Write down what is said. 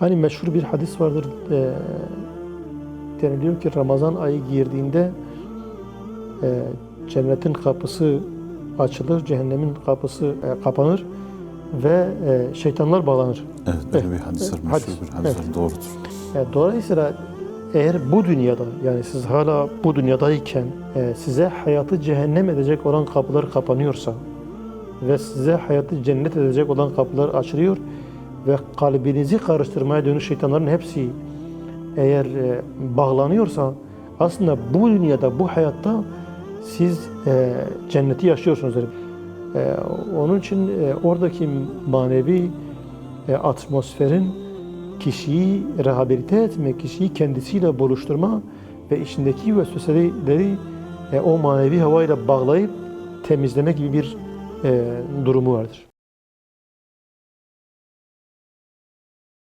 Hani meşhur bir hadis vardır. E, deniliyor ki Ramazan ayı girdiğinde e, cennetin kapısı açılır, cehennemin kapısı e, kapanır ve e, şeytanlar bağlanır. Evet, böyle Evet, bir hadis var, evet, meşhur hadis, bir hadis var, doğrudur. E, dolayısıyla eğer bu dünyada yani siz hala bu dünyadayken e, size hayatı cehennem edecek olan kapılar kapanıyorsa ve size hayatı cennet edecek olan kapılar açılıyor ve kalbinizi karıştırmaya dönük şeytanların hepsi eğer e, bağlanıyorsa aslında bu dünyada bu hayatta siz e, cenneti yaşıyorsunuz. E, onun için e, oradaki manevi atmosferin kişiyi rehabilite etme, kişiyi kendisiyle buluşturma ve içindeki vesveseleri e, o manevi havayla bağlayıp temizlemek gibi bir durumu vardır.